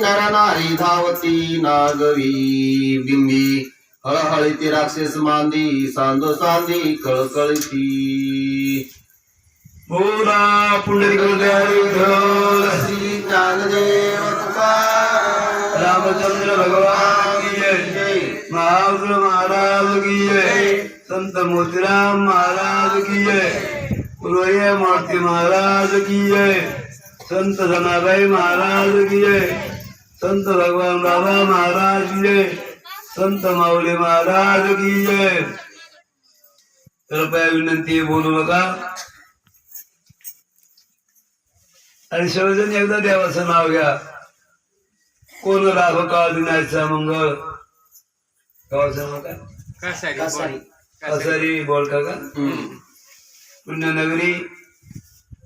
नर नारी धावती नागरी बिंबी हळहळीती राक्षस मांदी सांद सांदी कळकळती. बोला पुंडलिक श्री ज्ञानदेव रामचंद्र भगवान की जय. महावीर महाराज की जय. संत मोतीराम महाराज की जय. पुरोहित मूर्ती महाराज की जय. संत सनाबाई महाराज की जय. संत भगवान बाबा महाराज की जय। संत माऊली महाराज की जय। कृपया विनंती आहे, बोलू नका। आणि सर्वजण एकदा देवाचं नाव घ्या। कोण राघव काळ दिनाचा मंगळ? गावाचं नाव काय? कासारी कसारी. बोलका का? पुण्यनगरी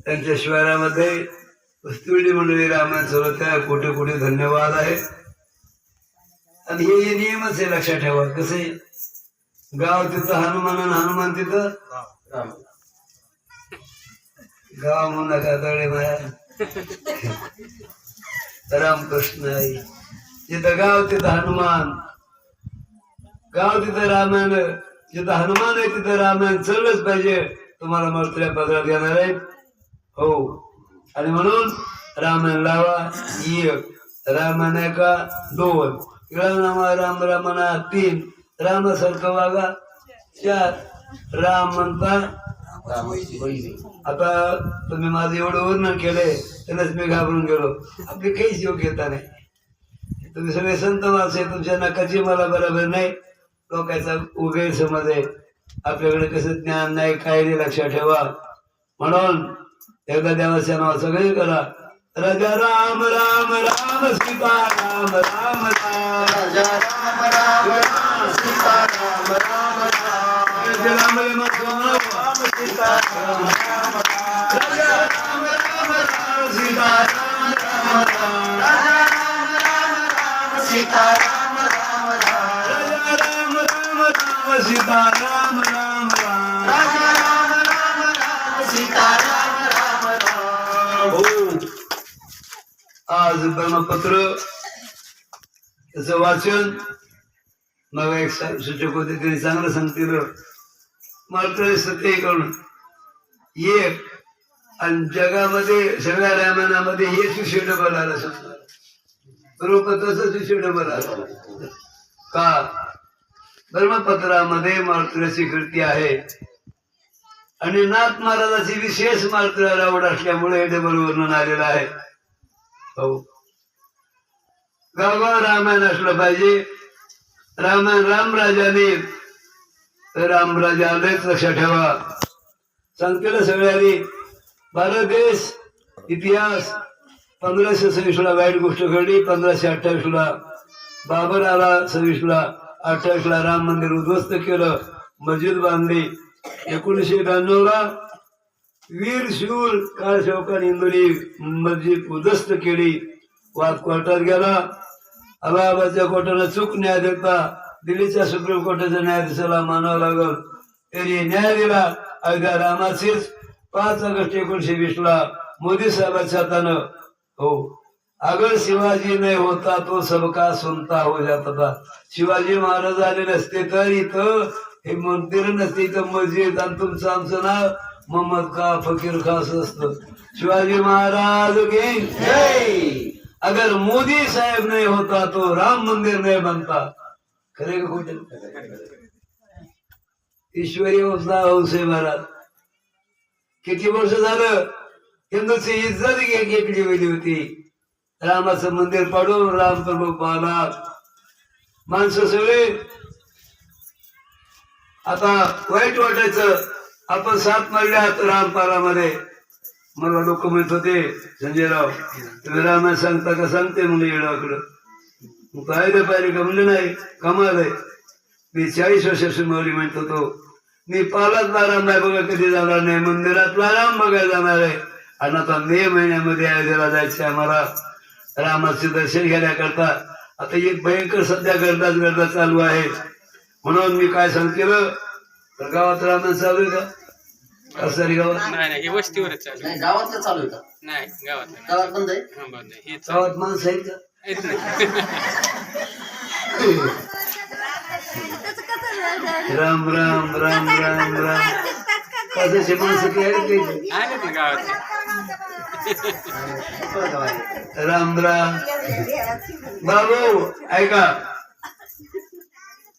त्यांच्या शिवारामध्ये वस्तुंडी मंडळी रामायण सर्वत कुठे कुठे धन्यवाद आहे. आणि हे नियमच आहे लक्षात ठेवा. कसे गाव तिथं हनुमान आणि हनुमान तिथं? राम गाव म्हणून नका तळे माया रामकृष्ण आहे जिथं गाव तिथं हनुमान. गाव तिथं रामायण. जिथं हनुमान आहे तिथं रामायण. चाललंच पाहिजे. तुम्हाला मर्त्र्या पदरात घेणार आहेत हो. आणि म्हणून रामायण लावा एक. रामायण का दोन. रामा राम रामना तीन. रामासारखं वागा. चार. राम म्हणता आता तुम्ही माझं एवढं वर्णन केलंय त्यालाच मी घाबरून गेलो. आपली काहीच योग्यता नाही. तुम्ही सगळे संत माणसे तुमच्या नकाची मला बरोबर नाही. लोकांचा गैरसमज आहे. आपल्याकडे कसं ज्ञान नाही काय नाही लक्षात ठेवा. म्हणून एकदा देवाच्या नाव सगळे करा राजा राम राम राम सीता राम राम राम राजा राम राम राम सीता राम राम राम राम सीता राम राम राजा राम राम राम सीता राम राम राम राजा राम राम राम सीता राम राम राम राजा राम राम राम सीता राम राम आज ब्रह्मपत्र त्याचं वाचन. मग एक सूचक होते त्यांनी चांगलं सांगतील. मात्र सत्य करून एक आणि जगामध्ये सगळ्या रामायणामध्ये हेच विषयडबल आला समजा ब्रह्मपत्राचाच विषयडबल आला का? ब्रह्मपत्रामध्ये मार्तराची कृती आहे. आणि नाथ महाराजाची विशेष मात्र आवड असल्यामुळे हे डबल वर्णन आलेलं आहे. हो. गावगाव रामायण असलं पाहिजे. रामायण रामराजाने रामराजा आलेच लक्षात ठेवा. सांगतील सगळ्यांनी भारत देश इतिहास पंधराशे सव्वीसला वाईट गोष्ट घडली पंधराशे अठ्ठावीसला बाबर आला सव्वीसला अठ्ठावीसला राम मंदिर उद्ध्वस्त केलं मस्जिद बांधली. एकोणीसशे ब्याण्णवला वीर शूर काळ इंदुरी इंदोरी मस्जिद उद्ध्वस्त केली. वाद कोर्टात गेला. अलाहाबादच्या कोर्टाला चूक न्याय देता दिल्लीच्या सुप्रीम कोर्टाच्या न्यायाधीशाला मानावं लागल. त्यांनी न्याय दिला. अयोध्या रामाचीच पाच ऑगस्ट एकोणीशे वीस ला मोदी साहेबांच्या हातानं. हो. अगर शिवाजी नाही होता तो सबका सुनता हो जात होता शिवाजी महाराज आले नसते तर इथं हे मंदिर नसते इथं मस्जिद आणि तुमचं आमचं नाव मोहम्मद का फकीर का असं असतं शिवाजी महाराज की अगर मोदी साहेब नहीं होता तो राम मंदिर नहीं बनता. खरे ईश्वरी हौसे महाराज. किती वर्ष झालं? हिंदूची इज्जत घेतली गेली होती. रामाचं मंदिर पाडून राम प्रभू पाहला माणसं सगळे. आता वाईट वाटायचं. आपण सात मारल्यात रामपारामध्ये मला लोक म्हणत होते संजयराव. तुम्ही रामायण सांगता का? सांगते म्हणून येडावाकडं मग पाहिलं पाहिलं का? म्हणजे नाही कमाल आहे. मी चाळीस वर्षाची मौली म्हणत होतो मी पालातला आराम नाही बघा कधी जाणार नाही. मंदिरातला आराम बघायला जाणार आहे. आणि आता मे महिन्यामध्ये अयोध्येला जायचं आम्हाला. रामाचे दर्शन घेण्याकरता. आता एक भयंकर सध्या गर्दाच गर्दा चालू आहे. म्हणून मी काय सांगतेलं? तर गावात रामायण चालू आहे का? कसरी गावात? नाही नाही हे वस्तीवरच चालू नाही गावातलं चालू आहे का? नाही गावात नाही. गावात बंद आहे? हा बंद आहे. हे चालू गावात माणसं आहेत का? राम राम राम राम राम. कशाची माणसं ती ऐकली आहे ते गावात. राम राम. बाबू ऐका.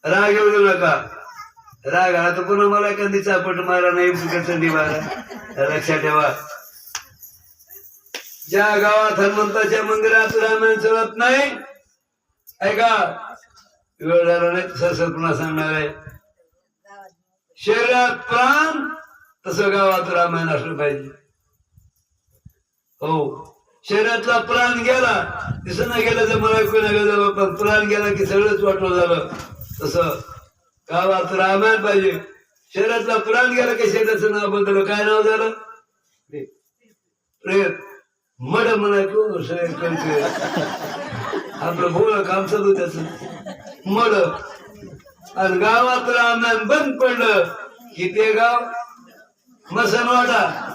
राग येऊ देऊ नका. राग आला तर पुन्हा मला एखादी चापट मारा नाही फुकट थंडी मारा लक्षात ठेवा. ज्या गावात हनुमंताच्या मंदिरात रामायण चलत नाही ऐका वेळ झाला नाही तसं पुन्हा सांगणार आहे. शरीरात प्राण तसं गावात रामायण असलं पाहिजे. हो. शरीरातला प्राण गेला दिसं गेला गेलं तर मला कोणा गेलं पण प्राण गेला की सगळंच वाटलं झालं. तसं. गावात रामायण पाहिजे. शहरातला प्राण गेला की शरीराचं नाव बदललं काय नाव झालं? प्रेत मड म्हणायचं आपलं बोल काम चालू त्याच. मड. आणि गावात रामायण बंद पडलं. की ते गाव? मसनवाडा.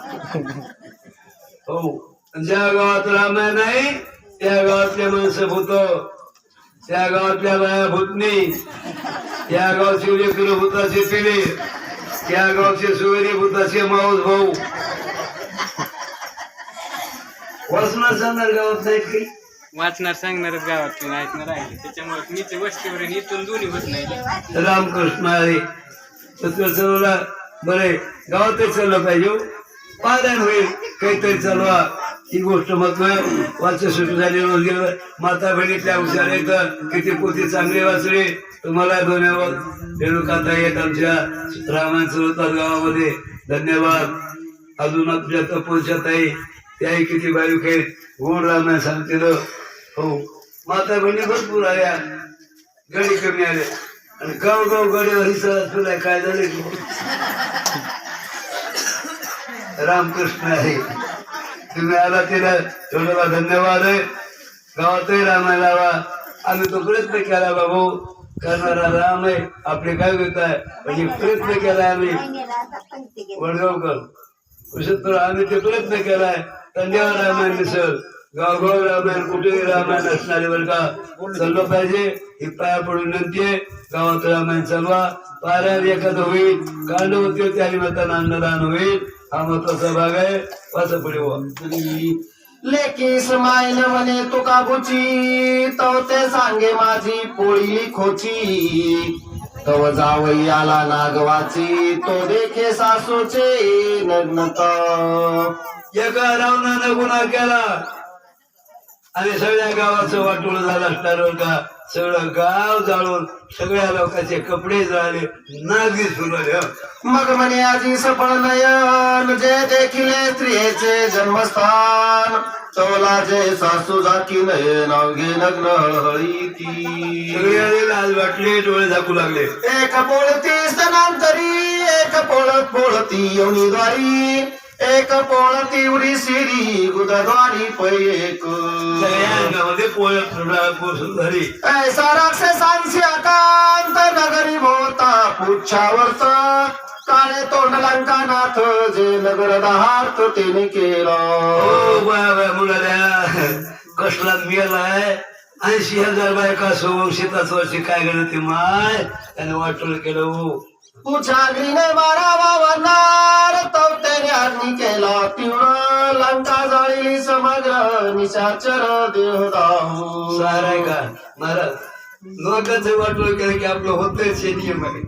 हो. ज्या गावात रामायण आहे त्या गावातले माणसं होतं त्या गावातल्या बाया भूतनी त्या गावचे लेकरं भूताचे पिढे त्या गावचे सुवेरी भूताचे माऊस भाऊ. वासना सांगणार गावात नाहीत काही? वाचणार सांगणारच गावात ऐकणार आहे त्याच्यामुळे मीच वस्तीवर आणि इथून दोन्ही होत नाही. रामकृष्ण आहे. सत्य बरे गावातच चाललं पाहिजे हो. पारायण होईल काहीतरी चालवा. ही गोष्ट मग वाच सुरू झाली रोज गेलं माता बहिणीतल्या हुशार तर किती पोती चांगली वाचली. तुम्हाला धन्यवाद रेणुकाता येत आमच्या रामायण सुरतात गावामध्ये. धन्यवाद. अजून आपल्या तपोशात आहे त्याही किती बारीक आहेत. गोड रामायण सांगतील. हो. माता बहिणी भरपूर आल्या. गडी कमी आले आणि गाव गाव गडीवर हिसळत तुला काय झाले? रामकृष्ण आहे. धन्यवाद आहे गावातही आम्ही तो प्रयत्न केला बाबू राम प्रयत्न केला आम्ही वडगावकर कुशत्तर आम्ही ते प्रयत्न केलाय तंड्यावर रामायण मिसळ गावगाव रामायण कुठेही रामायण असणारे बरं का चाललं पाहिजे ही पाया पडून विनंती आहे गावात रामायण चालवा एखादं होईल होती आणि होईल हा महत्त्वाचा भाग आहे वाचा पुढे हो. लेकी म्हणे तुका बुची तव ते सांगे माझी पोळी खोची. तव जावई आला नागवाची तो देखे सासूचे नग्नता एका रावणानं गुन्हा केला. आणि सगळ्या गावाचं वाटोळ झालं असणार का? सगळं गाव जाळून सगळ्या लोकांचे कपडे जळाले नागी सुरू. मग म्हणे आजी सफळ नयन जे देखिले स्त्रियेचे जन्मस्थान. चवला जे सासू जाकी नयन अवघे नग्न हळहळी ती सगळ्याला लाज वाटले डोळे झाकू लागले. एक पोळती स्तनांतरी एक पोळत पोळती योनीद्वारी. एक पोळती उरी सिरी गुदद्वारी पैक अंगामध्ये पोसून झाली ऐसा राक्षसांशी अकांत नगरी भोवता पुच्छावर्त. काळे तोंड लंकानाथ जे नगर दहार्थ तिने केलं. मुलाल्या कसला मेलाय ऐंशी हजार बायका सोबत शेताच वर्षी काय गेलं ते माय? त्याने वाटोळ केलं हो पुछागरीने मारावा वरणार तवतेने अग्नी केला. तीव्र लंका जाळली समग्र निशाचर देह दाहू. साराय का महाराज लोकांचं वाटोळ केलं की आपलं होतंय शे नियम आहे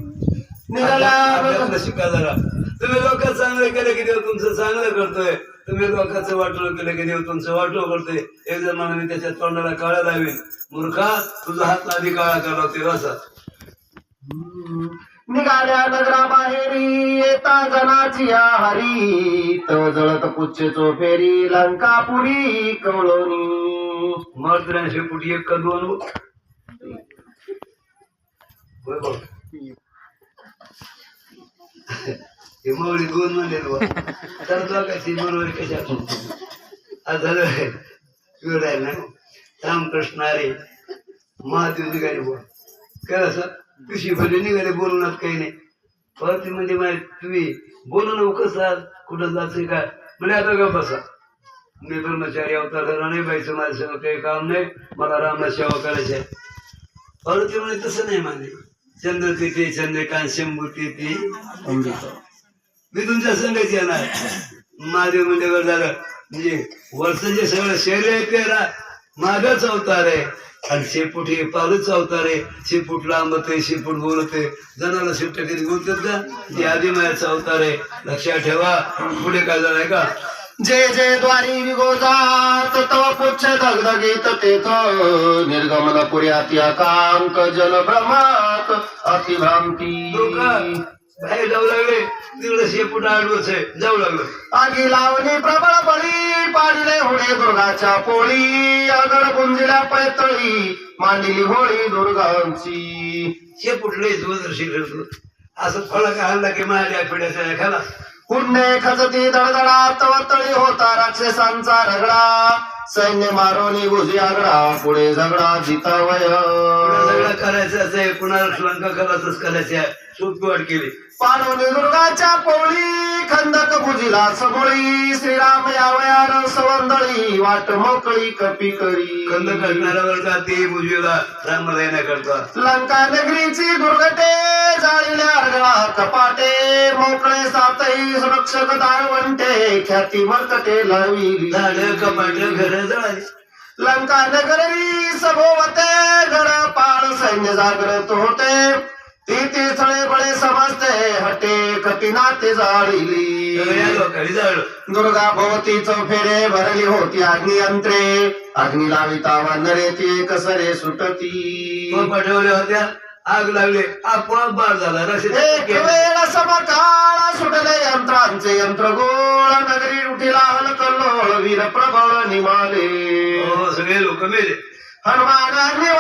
निघाला आपल्याला शिका जरा. तुम्ही लोक चांगलं केलं की देव तुमचं चांगलं करतोय. तुम्ही लोकांचं वाटोळ केलं की देव तुमचं वाटोळ करतोय. एक जण म्हणाने त्याच्या तोंडाला काळा लावेल मूर्खा तुझा हात आधी काळा करा ते असा निघाल्या नगरा बाहेरी येता जनाची हरी तव जळत पुच्छे चोफेरी लंकापुरी कवळोनी. मग त्र्याऐंशी एक का दोन हो? दोन म्हणले तर तो कशी बरोबर कशा आज झालं वेळ आहे ना रामकृष्ण अरे महादेव निघाले बोल काय असं तुझी भले निघाले बोलणार काही नाही. परत म्हणजे माहिती तुम्ही बोलू नको कसं कुठं जायचं काय म्हणजे आता का बसा. मी ब्रह्मचारी अवतार धरला नाही बाईचं माझ्यासमोर काही काम नाही मला रामना सेवा करायची आहे. परंतु म्हणे तसं नाही माने. चंद्र तिथे चंद्रकांत शंभू तिथे. मी तुमच्या संगत येणार. महादेव मंदिरावर झालं म्हणजे वर्षाचे सगळं शरीर आहे ते माझाच अवतार आहे आणि शेपूट हे पालच अवतार आहे शेपूट लांबत आहे शेपूट बोलत आहे जणाला शिफ्ट कधी बोलतात का? ते आधी माझ्याचा अवतार आहे लक्षात ठेवा. पुढे काय झालंय का? जे जे द्वारी विगोजात तव पुच्छ दगदगीत तेथ निर्गमन पुर्यात एकांक जल भ्रमात अतिभ्रांती बाहेर जाऊ लागले. तिकडे शेपूट आडवच आहे. जाऊ लागलं. आगी लावणी प्रबळ बळी पाडले होडे दुर्गाच्या पोळी. आगड गुंजिल्या पैतळी मांडली होळी दुर्गांची. शेपूट लय दूरदर्शी करतो असं फळक आणला की माझ्या पिढ्याच्या खाला पुण्य खजती दडदडात वतळी होता राक्षसांचा रगडा. सैन्य मारोनी भुजी आगडा पुढे झगडा जितावय. पुन्हा सगळं करायचं आहे पुन्हा लंका करायचंच करायचं सुटवाट केली. पाडवणी दुर्गाच्या पोळी खंदक भुजीला सबोळी श्रीराम यावयार सवंदळी वाट मोकळी कपी करी. कंद करणाऱ्यावर का ते बुजवीला रामरायना करता लंका नगरीची दुर्गटे जाळील्या अर्गळा कपाटे मोकळे सातही सुरक्षक दारवंटे ख्याती मर्कटे लाविली. झाड कपाट घर जळाली. लंका नगरी सभोवते गड पाळ सैन्य जागृत होते. ती ती स्थळे बळे समजते हटे कपिनाते या जाळीली. दुर्गा भोवती चौफेरे भरली होती अग्नियंत्रे. अग्नी लाविता वानरे ती कसरे सुटती. पाठवल्या होत्या आग लागले आपोआप बार झाला एक वेळ समकाळ सुटले यंत्रांचे यंत्रगोळ. नगरी उठिला हलकल्लोळ वीर प्रबळ निमाले. हो सगळे लोक मेले. हनुमान